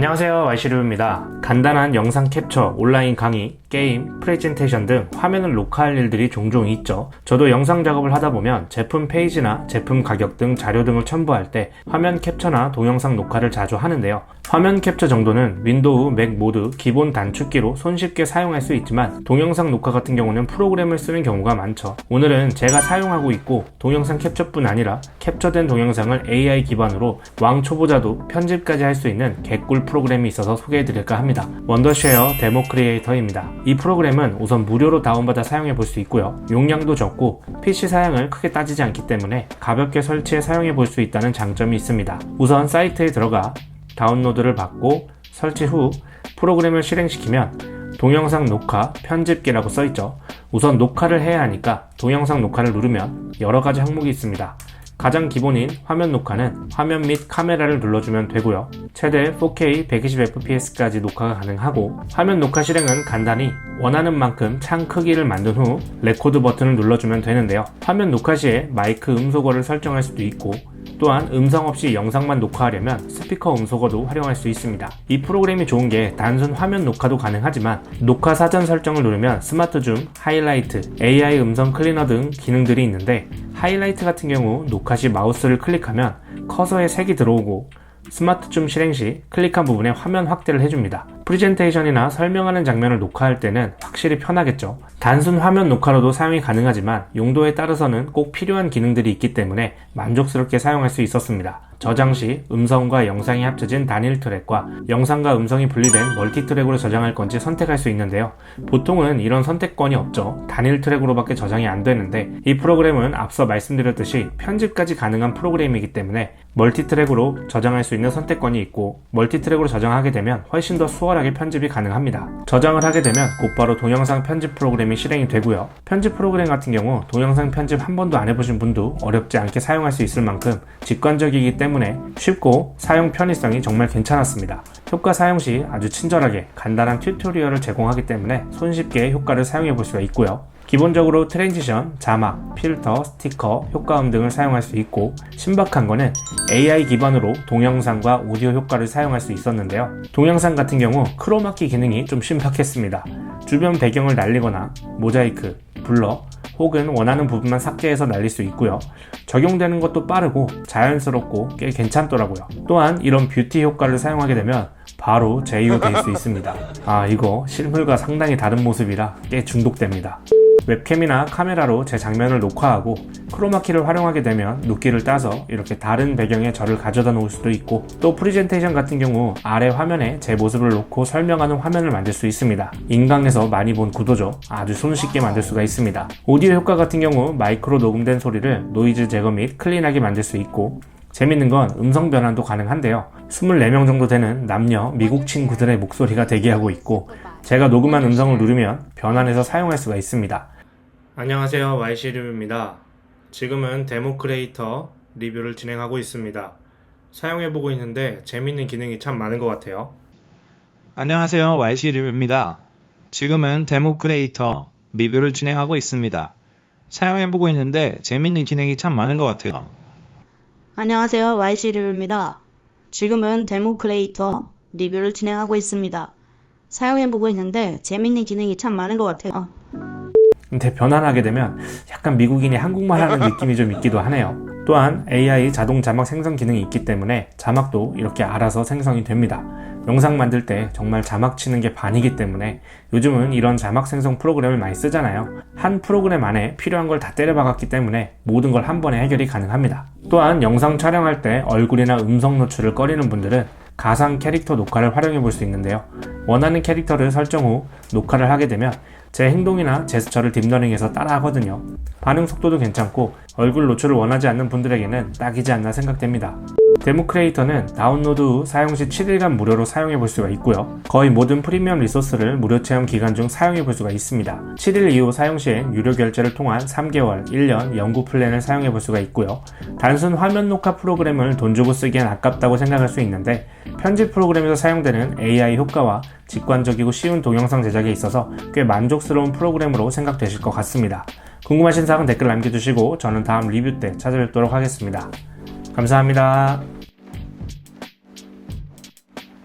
안녕하세요. 와이시루입니다 간단한 영상 캡처, 온라인 강의, 게임, 프레젠테이션 등 화면을 녹화할 일들이 종종 있죠. 저도 영상 작업을 하다 보면 제품 페이지나 제품 가격 등 자료 등을 첨부할 때 화면 캡처나 동영상 녹화를 자주 하는데요. 화면 캡처 정도는 윈도우, 맥 모두 기본 단축키로 손쉽게 사용할 수 있지만 동영상 녹화 같은 경우는 프로그램을 쓰는 경우가 많죠. 오늘은 제가 사용하고 있고 동영상 캡처뿐 아니라 캡처된 동영상을 AI 기반으로 왕 초보자도 편집까지 할 수 있는 개꿀 프로그램이 있어서 소개해드릴까 합니다. 원더쉐어 데모 크리에이터입니다. 이 프로그램은 우선 무료로 다운받아 사용해 볼 수 있고요. 용량도 적고 PC 사양을 크게 따지지 않기 때문에 가볍게 설치해 사용해 볼 수 있다는 장점이 있습니다. 우선 사이트에 들어가 다운로드를 받고 설치 후 프로그램을 실행시키면 동영상 녹화 편집기라고 써있죠. 우선 녹화를 해야 하니까 동영상 녹화를 누르면 여러 가지 항목이 있습니다. 가장 기본인 화면 녹화는 화면 및 카메라를 눌러주면 되고요. 최대 4K 120fps까지 녹화가 가능하고 화면 녹화 실행은 간단히 원하는 만큼 창 크기를 만든 후 레코드 버튼을 눌러주면 되는데요. 화면 녹화 시에 마이크 음소거를 설정할 수도 있고 또한 음성 없이 영상만 녹화하려면 스피커 음소거도 활용할 수 있습니다. 이 프로그램이 좋은 게 단순 화면 녹화도 가능하지만 녹화 사전 설정을 누르면 스마트 줌, 하이라이트, AI 음성 클리너 등 기능들이 있는데 하이라이트 같은 경우 녹화 시 마우스를 클릭하면 커서에 색이 들어오고 스마트 줌 실행 시 클릭한 부분에 화면 확대를 해줍니다. 프리젠테이션이나 설명하는 장면을 녹화할 때는 확실히 편하겠죠. 단순 화면 녹화로도 사용이 가능하지만 용도에 따라서는 꼭 필요한 기능들이 있기 때문에 만족스럽게 사용할 수 있었습니다. 저장 시 음성과 영상이 합쳐진 단일 트랙과 영상과 음성이 분리된 멀티 트랙으로 저장할 건지 선택할 수 있는데요. 보통은 이런 선택권이 없죠. 단일 트랙으로밖에 저장이 안 되는데 이 프로그램은 앞서 말씀드렸듯이 편집까지 가능한 프로그램이기 때문에 멀티 트랙으로 저장할 수 있는 선택권이 있고 멀티 트랙으로 저장하게 되면 훨씬 더 수월하게 편집이 가능합니다. 저장을 하게 되면 곧바로 동영상 편집 프로그램이 실행이 되고요. 편집 프로그램 같은 경우 동영상 편집 한 번도 안 해보신 분도 어렵지 않게 사용할 수 있을 만큼 직관적이기 때문에 때문에 쉽고 사용 편의성이 정말 괜찮았습니다. 효과 사용 시 아주 친절하게 간단한 튜토리얼을 제공하기 때문에 손쉽게 효과를 사용해 볼 수가 있고요. 기본적으로 트랜지션, 자막, 필터, 스티커, 효과음 등을 사용할 수 있고 신박한 거는 AI 기반으로 동영상과 오디오 효과를 사용할 수 있었는데요. 동영상 같은 경우 크로마키 기능이 좀 신박했습니다. 주변 배경을 날리거나 모자이크, 블러, 혹은 원하는 부분만 삭제해서 날릴 수 있고요. 적용되는 것도 빠르고 자연스럽고 꽤 괜찮더라고요. 또한 이런 뷰티 효과를 사용하게 되면 바로 제휴될 수 있습니다. 아 이거 실물과 상당히 다른 모습이라 꽤 중독됩니다. 웹캠이나 카메라로 제 장면을 녹화하고 크로마키를 활용하게 되면 눕기를 따서 이렇게 다른 배경에 저를 가져다 놓을 수도 있고 또 프리젠테이션 같은 경우 아래 화면에 제 모습을 놓고 설명하는 화면을 만들 수 있습니다. 인강에서 많이 본 구도죠. 아주 손쉽게 만들 수가 있습니다. 오디오 효과 같은 경우 마이크로 녹음된 소리를 노이즈 제거 및 클린하게 만들 수 있고 재밌는 건 음성 변환도 가능한데요. 24명 정도 되는 남녀 미국 친구들의 목소리가 대기하고 있고 제가 녹음한 음성을 누르면 변환해서 사용할 수가 있습니다. 안녕하세요. YC류입니다. 지금은 데모 크리에이터 리뷰를 진행하고 있습니다. 사용해보고 있는데 재밌는 기능이 참 많은 것 같아요. 안녕하세요. YC류입니다. 지금은 데모 크리에이터 리뷰를 진행하고 있습니다. 사용해보고 있는데 재밌는 기능이 참 많은 것 같아요. 안녕하세요. YC류입니다. 지금은 데모 크리에이터 리뷰를 진행하고 있습니다. 사용해보고 있는데 재밌는 기능이 참 많은 것 같아요. 근데 변환하게 되면 약간 미국인이 한국말 하는 느낌이 좀 있기도 하네요. 또한 AI 자동 자막 생성 기능이 있기 때문에 자막도 이렇게 알아서 생성이 됩니다. 영상 만들 때 정말 자막 치는 게 반이기 때문에 요즘은 이런 자막 생성 프로그램을 많이 쓰잖아요. 한 프로그램 안에 필요한 걸 다 때려박았기 때문에 모든 걸 한 번에 해결이 가능합니다. 또한 영상 촬영할 때 얼굴이나 음성 노출을 꺼리는 분들은 가상 캐릭터 녹화를 활용해 볼 수 있는데요. 원하는 캐릭터를 설정 후 녹화를 하게 되면 제 행동이나 제스처를 딥러닝해서 따라 하거든요. 반응 속도도 괜찮고 얼굴 노출을 원하지 않는 분들에게는 딱이지 않나 생각됩니다. 데모 크리에이터는 다운로드 후 사용 시 7일간 무료로 사용해 볼 수가 있고요. 거의 모든 프리미엄 리소스를 무료 체험 기간 중 사용해 볼 수가 있습니다. 7일 이후 사용 시엔 유료 결제를 통한 3개월, 1년 연구 플랜을 사용해 볼 수가 있고요. 단순 화면 녹화 프로그램을 돈 주고 쓰기엔 아깝다고 생각할 수 있는데 편집 프로그램에서 사용되는 AI 효과와 직관적이고 쉬운 동영상 제작에 있어서 꽤 만족스러운 프로그램으로 생각되실 것 같습니다. 궁금하신 사항은 댓글 남겨주시고 저는 다음 리뷰 때 찾아뵙도록 하겠습니다. 감사합니다.